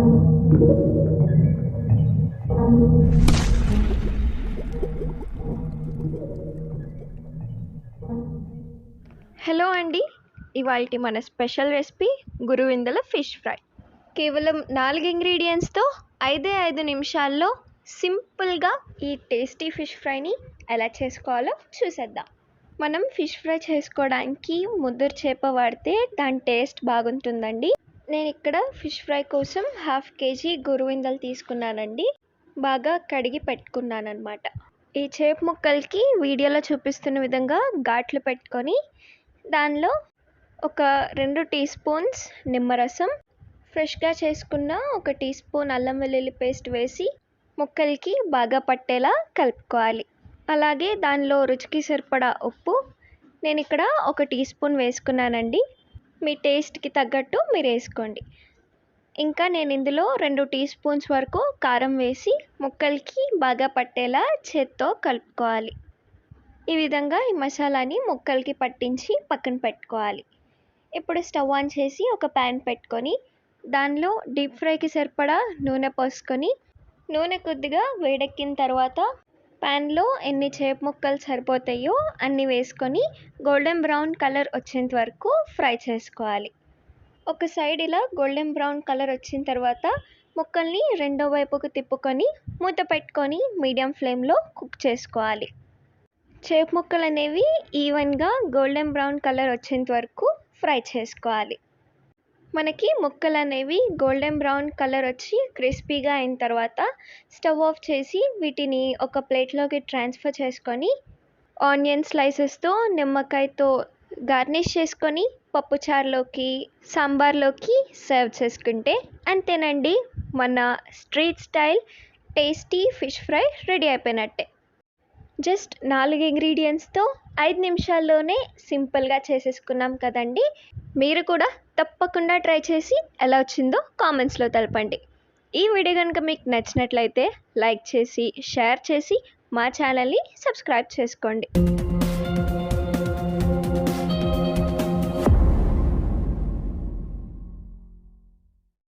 Hello అండి. ఇవాళ మన స్పెషల్ రెసిపీ గురువిందల ఫిష్ ఫ్రై. కేవలం నాలుగు ఇంగ్రీడియంట్స్తో ఐదే ఐదు నిమిషాల్లో సింపుల్గా ఈ టేస్టీ ఫిష్ ఫ్రైని ఎలా చేసుకోవాలో చూసేద్దాం. మనం ఫిష్ ఫ్రై చేసుకోవడానికి ముదురు చేప వాడితే దాని టేస్ట్ బాగుంటుందండి. నేను ఇక్కడ ఫిష్ ఫ్రై కోసం హాఫ్ కేజీ గురువిందలు తీసుకున్నానండి. బాగా కడిగి పెట్టుకున్నాను ఈ చేప ముక్కలకి వీడియోలో చూపిస్తున్న విధంగా ఘాట్లు పెట్టుకొని దానిలో ఒక రెండు టీ స్పూన్స్ నిమ్మరసం ఫ్రెష్గా చేసుకున్న ఒక టీ స్పూన్ అల్లం వెల్లుల్లి పేస్ట్ వేసి ముక్కలకి బాగా పట్టేలా కలుపుకోవాలి. అలాగే దానిలో రుచికి సరిపడా ఉప్పు నేను ఇక్కడ ఒక టీ స్పూన్ వేసుకున్నానండి. మీ టేస్ట్కి తగ్గట్టు మీరు వేసుకోండి. ఇంకా నేను ఇందులో రెండు టీ స్పూన్స్ వరకు కారం వేసి ముక్కలకి బాగా పట్టేలా చేత్తో కలుపుకోవాలి. ఈ విధంగా ఈ మసాలాని ముక్కలకి పట్టించి పక్కన పెట్టుకోవాలి. ఇప్పుడు స్టవ్ ఆన్ చేసి ఒక ప్యాన్ పెట్టుకొని దానిలో డీప్ ఫ్రైకి సరిపడా నూనె పోసుకొని నూనె కొద్దిగా వేడెక్కిన తర్వాత ప్యాన్లో ఎన్ని చేప ముక్కలు సరిపోతాయో అన్ని వేసుకొని గోల్డెన్ బ్రౌన్ కలర్ వచ్చేంత వరకు ఫ్రై చేసుకోవాలి. ఒక సైడ్ ఇలా గోల్డెన్ బ్రౌన్ కలర్ వచ్చిన తర్వాత ముక్కల్ని రెండో వైపుకు తిప్పుకొని మూత పెట్టుకొని మీడియం ఫ్లేమ్లో కుక్ చేసుకోవాలి. చేప ముక్కలు అనేవి ఈవెన్గా గోల్డెన్ బ్రౌన్ కలర్ వచ్చేంత వరకు ఫ్రై చేసుకోవాలి. మనకి ముక్కలు అనేవి గోల్డెన్ బ్రౌన్ కలర్ వచ్చి క్రిస్పీగా అయిన తర్వాత స్టవ్ ఆఫ్ చేసి వీటిని ఒక ప్లేట్లోకి ట్రాన్స్ఫర్ చేసుకొని ఆనియన్ స్లైసెస్తో నిమ్మకాయతో గార్నిష్ చేసుకొని పప్పుచారులోకి సాంబార్లోకి సర్వ్ చేసుకుంటే అంతేనండి. మన street style tasty fish fry ready అయిపోయినట్టే. జస్ట్ నాలుగు ఇంగ్రీడియంట్స్తో ఐదు నిమిషాల్లోనే సింపుల్గా చేసేసుకున్నాం కదండి. మీరు కూడా తప్పకుండా ట్రై చేసి ఎలా వచ్చిందో కామెంట్స్లో తెలపండి. ఈ వీడియో కనుక మీకు నచ్చినట్లయితే లైక్ చేసి షేర్ చేసి మా ఛానల్ని సబ్స్క్రైబ్ చేసుకోండి.